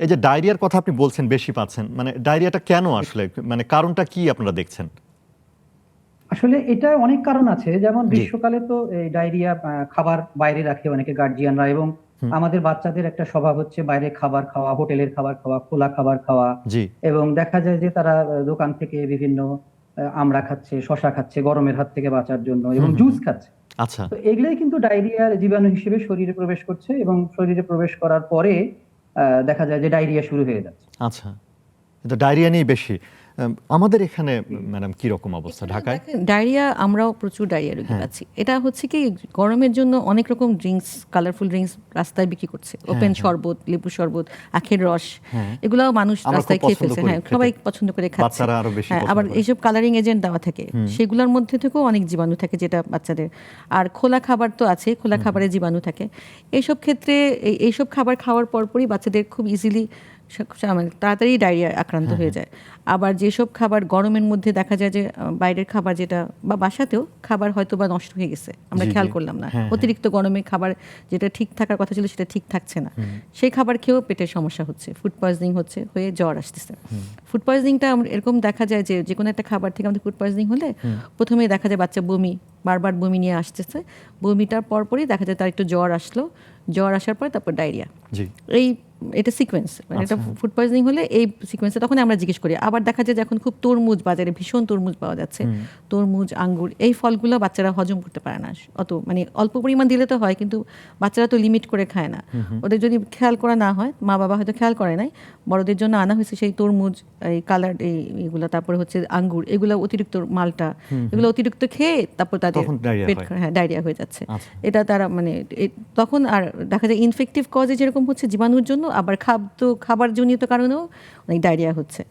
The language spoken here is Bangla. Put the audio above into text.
এই যে ডায়রিয়ার কথা আপনি বলছেন বেশি পাচ্ছেন মানে ডায়রিয়াটা কেন আসলে? মানে কারণটা কি আপনারা দেখছেন? আসলে এটা অনেক কারণ আছে। যেমন গ্রীষ্মকালে তো এই ডায়রিয়া খাবার বাইরে রাখে অনেকে গার্জিয়ানরা এবং আমাদের বাচ্চাদের একটা স্বভাব হচ্ছে বাইরে খাবার খাওয়া হোটেলের খাবার খাওয়া খোলা খাবার খাওয়া এবং দেখা যায় যে তারা দোকান থেকে বিভিন্ন আমড়া খাচ্ছে শশা খাচ্ছে গরমের হাত থেকে বাঁচার জন্য এবং। জুস খাচ্ছে। আচ্ছা। তো এগুলোই কিন্তু ডায়রিয়ার জীবাণু হিসেবে শরীরে প্রবেশ করছে এবং শরীরে প্রবেশ করার পরে দেখা যায় যে ডায়রিয়া শুরু হয়ে যাচ্ছে। আচ্ছা। এটা ডায়রিয়া নিয়ে বেশি। আমাদের এখানে ম্যাডাম কি রকম অবস্থা ঢাকায়? ডায়রিয়া আমরাও প্রচুর ডায়রিয়া রোগী হ্যাঁ। পাচ্ছি। এটা হচ্ছে কি গরমের জন্য অনেক রকম ড্রিঙ্কস কালারফুল ড্রিঙ্কস রাস্তায় বিক্রি করছে। ওপেন শরবত লেবু শরবত আখের রস হ্যাঁ। এগুলাও মানুষ রাস্তায় খেয়ে ফেলছে। হ্যাঁ সবাই পছন্দ করে খাচ্ছে। হ্যাঁ, আবার এইসব কালারিং এজেন্ট দেওয়া থাকে। সেগুলোর মধ্যে থেকেও অনেক জীবাণু থাকে যেটা বাচ্চাদের। আর খোলা খাবার তো আছে খোলা খাবারে জীবাণু থাকে। এইসব ক্ষেত্রে এই- এইসব খাবার খাওয়ার পরপরই বাচ্চাদের খুব ইজিলি তাড়াতাড়ি ডায়রিয়া আক্রান্ত হয়ে যায়। আবার যেসব খাবার গরমের মধ্যে দেখা যায় যে বাইরের খাবার যেটা বা বাসাতেও খাবার হয়তো বা নষ্ট হয়ে গেছে। আমরা খেয়াল করলাম না। হ্যাঁ, হ্যাঁ। অতিরিক্ত গরমে খাবার যেটা ঠিক থাকার কথা ছিল সেটা ঠিক থাকছে না। সেই খাবার খেয়েও পেটের সমস্যা হচ্ছে ফুড পয়জনিং হচ্ছে হয়ে জ্বর আসতেছে। ফুড পয়জনিংটা এরকম দেখা যায় যে যে কোনো একটা খাবার থেকে আমাদের ফুড পয়জনিং হলে প্রথমেই দেখা যায় বাচ্চা বমি বারবার বমি নিয়ে আসতেছে। বমিটার পরপরই দেখা যায় তার একটু জ্বর আসলো। জ্বর আসার পর তারপর ডায়রিয়া। এই এটা সিকোয়েন্স মানে এটা আচ্ছা। ফুড পয়জনিং হলে এই সিকোয়েন্সে তখন আমরা জিজ্ঞেস করি। আবার দেখা যায় যে এখন খুব তরমুজ বাজারে ভীষণ তরমুজ পাওয়া যাচ্ছে। তরমুজ আঙ্গুর এই ফলগুলো বাচ্চারা হজম করতে পারে না। অত মানে অল্প পরিমাণ দিলে তো হয় কিন্তু বাচ্চারা তো লিমিট করে খায় না। ওদের যদি খেয়াল করা না হয় মা বাবা হয়তো খেয়াল করে নাই বড়দের জন্য আনা হয়েছে সেই তরমুজ এই কালার এই এগুলো তারপরে হচ্ছে আঙ্গুর এগুলো অতিরিক্ত মালটা এগুলো অতিরিক্ত খেয়ে তারপর তাদের পেট হ্যাঁ। ডায়রিয়া হয়ে যাচ্ছে। আচ্ছা। এটা তারা মানে তখন আর দেখা যায় ইনফেক্টিভ কজে যেরকম হচ্ছে জীবাণুর জন্য আবার খাদ্য খাবার জনিত কারণেও অনেক ডায়রিয়া হচ্ছে।